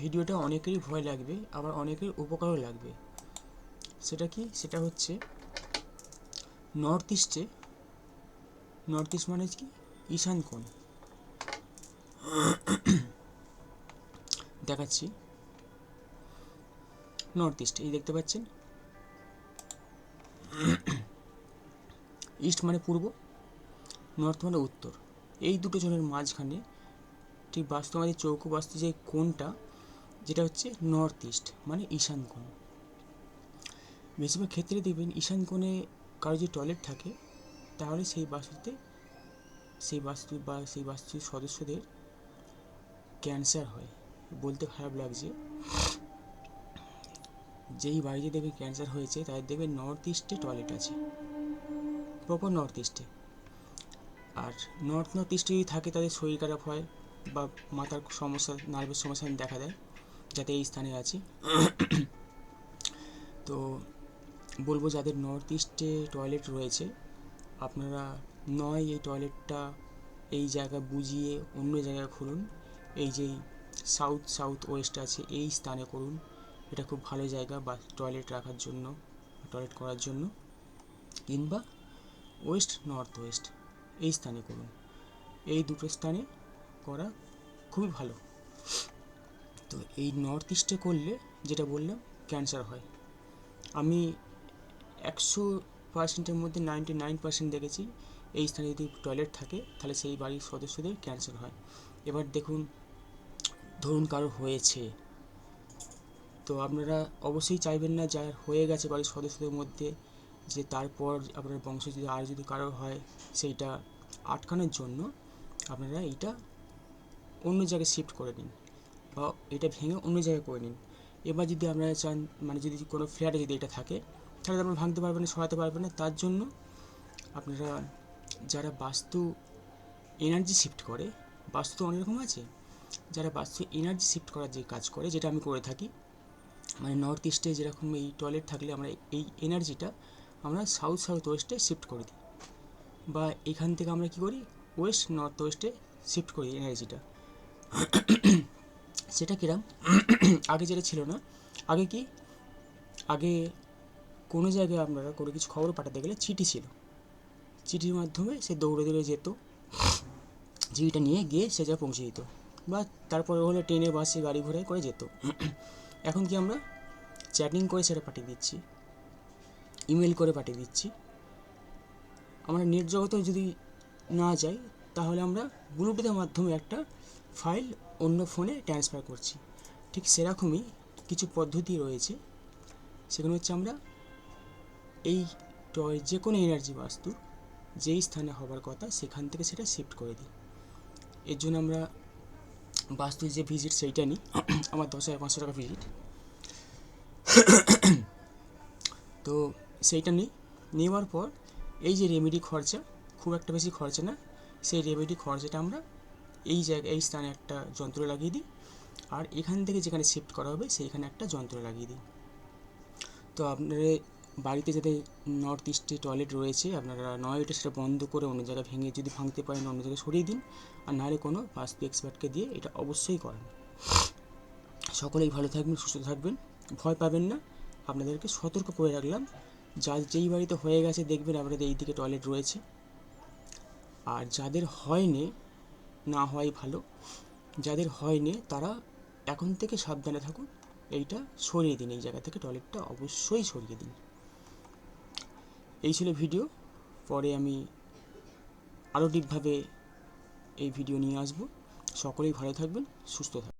ভিডিওটা অনেকেরই ভয় লাগবে, আবার অনেকের উপকারও লাগবে। সেটা কি? সেটা হচ্ছে নর্থ ইস্টে নর্থ ইস্ট মানে কি? ঈশান কোণ। দেখাচ্ছি। নর্থ ইস্ট এই দেখতে পাচ্ছেন? ইস্ট মানে পূর্ব, নর্থ মানে উত্তর। এই দুটো জনের মাঝখানে ঠিক বাস্তবাদী চৌকো বাস্তু যে কোণটা যেটা হচ্ছে নর্থ ইস্ট মানে ঈশান কোণ। বেশিরভাগ ক্ষেত্রে দেখবেন ঈশান কোণে কারও যদি টয়লেট থাকে, তাহলে সেই বাস্তুতে, সেই বাস্তু বা সেই বাস্তুর সদস্যদের ক্যান্সার হয়। বলতে খারাপ লাগছে। যেই বাড়িতে দেখবে ক্যান্সার হয়েছে তাদের দেখবে নর্থ ইস্টে টয়লেট আছে। প্রপার নর্থ ইস্টে আর নর্থ নর্থ ইস্টে যদি থাকে, তাদের শরীর খারাপ হয় বা মাথার সমস্যা নার্ভের সমস্যা দেখা দেয় যাতে এই স্থানে আছে। তো বলব যাদের নর্থ ইস্টে টয়লেট রয়েছে, আপনারা নয় এই টয়লেটটা এই জায়গা বুঝিয়ে অন্য জায়গায় খুলুন। এই যে সাউথ সাউথ ওয়েস্ট আছে, এই স্থানে করুন। এটা খুব ভালো জায়গা বা টয়লেট রাখার জন্য টয়লেট করার জন্য। কিংবা ওয়েস্ট নর্থ ওয়েস্ট এই স্থানে করুন। এই দুটো স্থানে করা খুবই ভালো। তো এই নর্থ ইস্টে করলে যেটা বললাম ক্যান্সার হয়। আমি একশো পার্সেন্টের মধ্যে নাইনটি নাইন পার্সেন্ট দেখেছি, এই স্থানে যদি টয়লেট থাকে, তাহলে সেই বাড়ির সদস্যদের ক্যান্সার হয়। এবার দেখুন, ধরুন কারও হয়েছে, তো আপনারা অবশ্যই চাইবেন না যার হয়ে গেছে বাড়ির সদস্যদের মধ্যে, যে তারপর আপনার বংশ যদি আর যদি কারও হয়, সেইটা আটকানোর জন্য আপনারা এইটা অন্য জায়গায় শিফট করে নিন। বা এটা ভেঙে অন্য জায়গায় করে নিন। এবার যদি আপনারা চান মানে যদি কোনো ফ্ল্যাটে যদি এটা থাকে, তাহলে আপনারা ভাঙতে পারবেন না, সরাতে পারবেন না। তার জন্য আপনারা যারা বাস্তু এনার্জি শিফট করে, বাস্তু তো অনেক রকম আছে, যারা বাস্তু এনার্জি শিফট করার যে কাজ করে, যেটা আমি করে থাকি মানে নর্থ ইস্টে যেরকম এই টয়লেট থাকলে আমরা এই এনার্জিটা আমরা সাউথ সাউথ ওয়েস্টে শিফট করে দিই। বা এখান থেকে আমরা কী করি? ওয়েস্ট নর্থ ওয়েস্টে শিফট করি এনার্জিটা সেটা কিরাম? আগে যেটা ছিল না, আগে কি? আগে কোনো জায়গায় আপনারা কোনো কিছু খবর পাঠাতে গেলে চিঠি ছিল। চিঠির মাধ্যমে সে দৌড়ে দৌড়ে যেত। চিঠিটা নিয়ে গিয়ে সে যা পৌঁছে দিত। বা তারপরে হলো ট্রেনে, বাসে, গাড়ি ঘোড়ায় করে যেত। এখন কি আমরা চ্যাটিং করে সেটা পাঠিয়ে দিচ্ছি। ইমেল করে পাঠিয়ে দিচ্ছি। আমরা নেট জগতেও যদি না যাই, তাহলে আমরা ব্লুটুথের মাধ্যমে একটা ফাইল অন্য ফোনে ট্রান্সফার করছি। ঠিক সেরকমই কিছু পদ্ধতি রয়েছে। সেগুলো হচ্ছে আমরা এই টয় যে কোনো এনার্জি বাস্তু যেই স্থানে হবার কথা সেখান থেকে সেটা শিফট করে দিই। এর জন্য আমরা বাস্তুর যে ভিজিট সেইটা নিই। আমার দশ হাজার পাঁচশো টাকা ভিজিট তো সেইটা নিই। নেওয়ার পর এই যে রেমেডি খরচা, খুব একটা বেশি খরচা না, সেই রেমেডি খরচাটা আমরা এই জায়গায় এই স্থানে একটা যন্ত্র লাগিয়ে দিই। আর এখান থেকে যেখানে শিফট করা হবে, সেইখানে একটা যন্ত্র লাগিয়ে দিই। তো আপনার বাড়িতে যাতে নর্থ ইস্টে টয়লেট রয়েছে, আপনারা নয় এটা সেটা বন্ধ করে অন্য জায়গায় ভেঙে যদি ভাঙতে পারেন, অন্য জায়গায় সরিয়ে দিন। আর নাহলে কোনো বাস্তু এক্সপার্টকে দিয়ে এটা অবশ্যই করেন। সকলেই ভালো থাকবেন, সুস্থ থাকবেন। ভয় পাবেন না। আপনাদেরকে সতর্ক করে রাখলাম। যা যেই বাড়িতে হয়ে গেছে, দেখবেন আপনাদের এই দিকে টয়লেট রয়েছে। আর যাদের হয়নি না হওয়াই ভালো। যাদের হয়নি, তারা এখন থেকে সাবধানে থাকুন। এইটা সরিয়ে দিন, এই জায়গা থেকে টয়লেটটা অবশ্যই সরিয়ে দিন। এই ছিল ভিডিও। পরে আমি আরও ডিপভাবে এই ভিডিও নিয়ে আসব। সকলেই ভালো থাকবেন, সুস্থ থাকবেন।